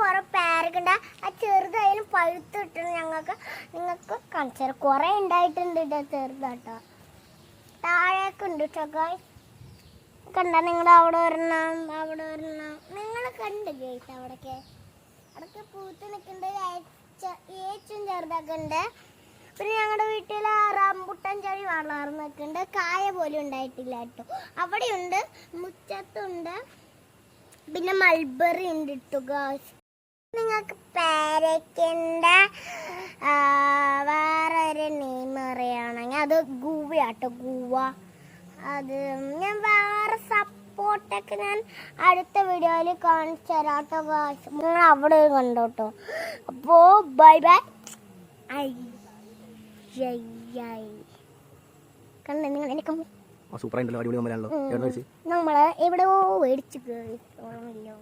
കുറെ പേരക്കുണ്ട് ആ ചെറുതായാലും പഴുത്തിട്ട് ഞങ്ങൾക്ക് നിങ്ങൾക്ക് കാണിച്ചു തരാം. കുറെ ഉണ്ടായിട്ടുണ്ട് കേട്ടോ ചെറുതാട്ടോ താഴേക്ക് ഉണ്ട് കേട്ടോ കണ്ട നിങ്ങൾ അവിടെ വരണം അവിടെ വരണം നിങ്ങൾ കണ്ട് കേട്ടോ അവിടേക്ക്. അവിടേക്ക് പൂത്ത് നിൽക്കുന്നുണ്ട്. ഏച്ചും ചെറുതൊക്കെ ഉണ്ട്. പിന്നെ ഞങ്ങളുടെ വീട്ടിൽ റംബുട്ടൻ ചെടി വളർന്ന് നിൽക്കുന്നുണ്ട്. കായ പോലും ഉണ്ടായിട്ടില്ല കേട്ടോ. അവിടെയുണ്ട് മുറ്റത്തുണ്ട്. പിന്നെ മൾബറി ഉണ്ട് ഗായ്സ്. നിങ്ങൾക്ക് പേരയ്ക്കന്റെ വേറെ ഒരു നെയിം അറിയുകയാണെങ്കിൽ അത് ഗൂവയാട്ടോ ഗൂവ. അത് ഞാൻ വേറെ സപ്പോർട്ടൊക്കെ ഞാൻ അടുത്ത വീഡിയോയിൽ കാണിച്ചു തരാം കേട്ടോ നിങ്ങൾ അവിടെ കണ്ടോട്ടോ. അപ്പോ ബൈ ബൈ ഐ കണ്ട നിങ്ങൾ എനിക്ക് അടിപൊളി വെച്ച് നമ്മൾ എവിടെയോ മേടിച്ചു ഓർമ്മയില്ലോ